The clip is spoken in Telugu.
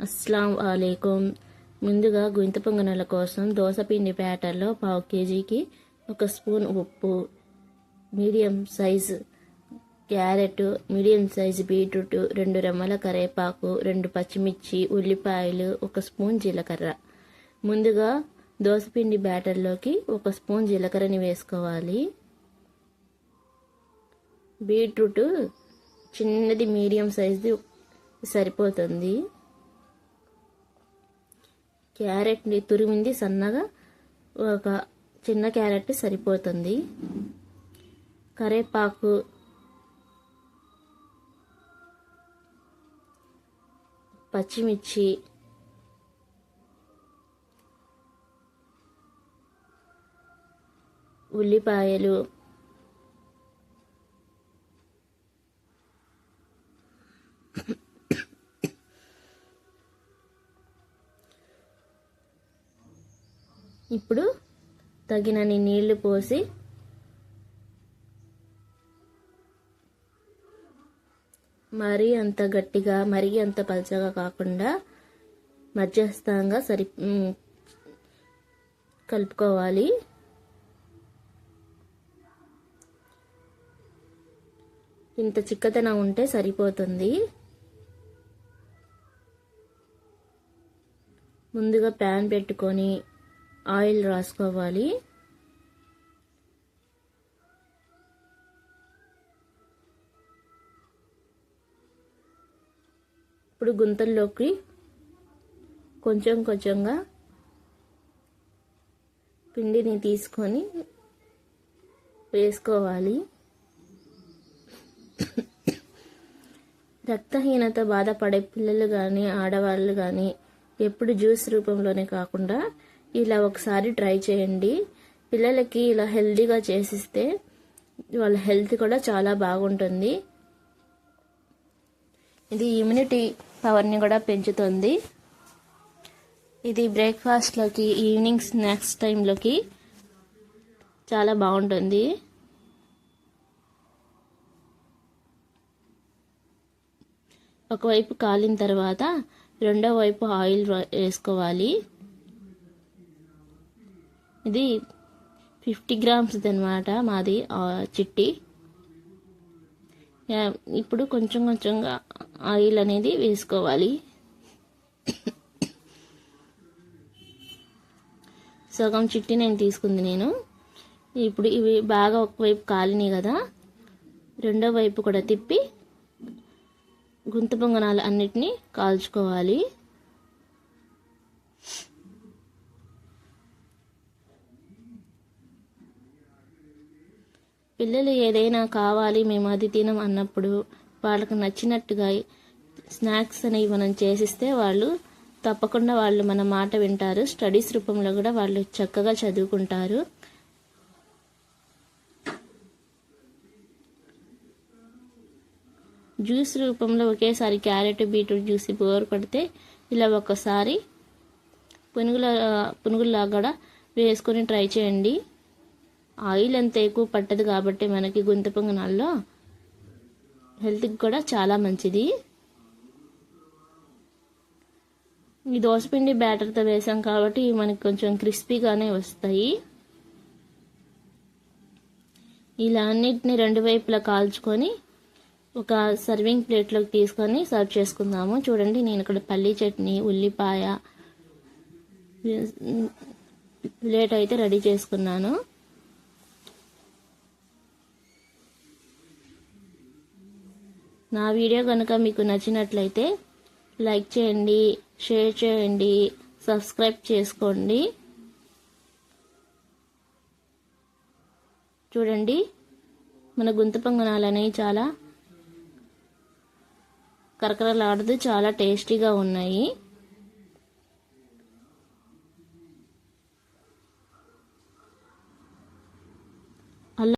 అస్సలం వాలేకుం. ముందుగా గుంత పొంగనాల కోసం దోసపిండి బ్యాటర్లో పావు కేజీకి ఒక స్పూన్ ఉప్పు medium size carrot medium size beetroot రెండు రెమ్మల కరేపాకు రెండు పచ్చిమిర్చి ఉల్లిపాయలు ఒక స్పూన్ జీలకర్ర. ముందుగా దోసపిండి బ్యాటర్లోకి ఒక స్పూన్ జీలకర్రని వేసుకోవాలి. బీట్రూట్ చిన్నది మీడియం సైజుది సరిపోతుంది. క్యారెట్ని తురిమింది సన్నగా ఒక చిన్న క్యారెట్ సరిపోతుంది. కరేపాకు పచ్చిమిర్చి ఉల్లిపాయలు ఇప్పుడు తగినన్ని నీళ్ళు పోసి మరీ అంత గట్టిగా మరీ అంత పలచగా కాకుండా మధ్యస్థంగా సరి కలుపుకోవాలి. ఇంత చిక్కదనం ఉంటే సరిపోతుంది. ముందుగా ప్యాన్ పెట్టుకొని ఆయిల్ రాసుకోవాలి. ఇప్పుడు గుంతల్లోకి కొంచెం కొంచెంగా పిండిని తీసుకొని వేసుకోవాలి. రక్తహీనత బాధపడే పిల్లలు కానీ ఆడవాళ్ళు కానీ ఎప్పుడు జ్యూస్ రూపంలోనే కాకుండా ఇలా ఒకసారి ట్రై చేయండి. పిల్లలకి ఇలా హెల్తీగా చేసిస్తే వాళ్ళ హెల్త్ కూడా చాలా బాగుంటుంది. ఇది ఇమ్యూనిటీ పవర్ని కూడా పెంచుతుంది. ఇది బ్రేక్ఫాస్ట్లోకి ఈవినింగ్ స్నాక్స్ టైంలోకి చాలా బాగుంటుంది. ఒకవైపు కాలిన తర్వాత రెండో వైపు ఆయిల్ వేసుకోవాలి. ఇది ఫిఫ్టీ గ్రామ్స్ది అనమాట మాది చిట్టి. యా, ఇప్పుడు కొంచెం కొంచెంగా ఆయిల్ అనేది వేసుకోవాలి. సగం చిట్టి నేను తీసుకుంది నేను. ఇప్పుడు ఇవి బాగా ఒకవైపు కాలినాయి కదా రెండో వైపు కూడా తిప్పి గుంత పొంగనాలు అన్నిటినీ కాల్చుకోవాలి. పిల్లలు ఏదైనా కావాలి మేము అది తినం అన్నప్పుడు వాళ్ళకు నచ్చినట్టుగా స్నాక్స్ అనేవి మనం చేసిస్తే వాళ్ళు తప్పకుండా వాళ్ళు మన మాట వింటారు. స్టడీస్ రూపంలో కూడా వాళ్ళు చక్కగా చదువుకుంటారు. జ్యూస్ రూపంలో ఒకేసారి క్యారెట్ బీట్రూట్ జ్యూస్ బోర్ పడితే ఇలా ఒక్కసారి పునుగుల పునుగుల్లా కూడా వేసుకొని ట్రై చేయండి. ఆయిల్ అంత ఎక్కువ పట్టదు కాబట్టి మనకి గుంత పొంగనాల్లో హెల్త్కి కూడా చాలా మంచిది. ఈ దోసపిండి బ్యాటర్తో వేసాం కాబట్టి మనకి కొంచెం క్రిస్పీగానే వస్తాయి. ఇలా అన్నిటిని రెండు వైపులా కాల్చుకొని ఒక సర్వింగ్ ప్లేట్లోకి తీసుకొని సర్వ్ చేసుకుందాము. చూడండి నేను ఇక్కడ పల్లీ చట్నీ ఉల్లిపాయ ప్లేట్ అయితే రెడీ చేసుకున్నాను. నా వీడియో కనుక మీకు నచ్చినట్లయితే లైక్ చేయండి షేర్ చేయండి సబ్స్క్రైబ్ చేసుకోండి. చూడండి మన గుంత పొంగనాలు అనేవి చాలా కరకరలాడుతూ చాలా టేస్టీగా ఉన్నాయి.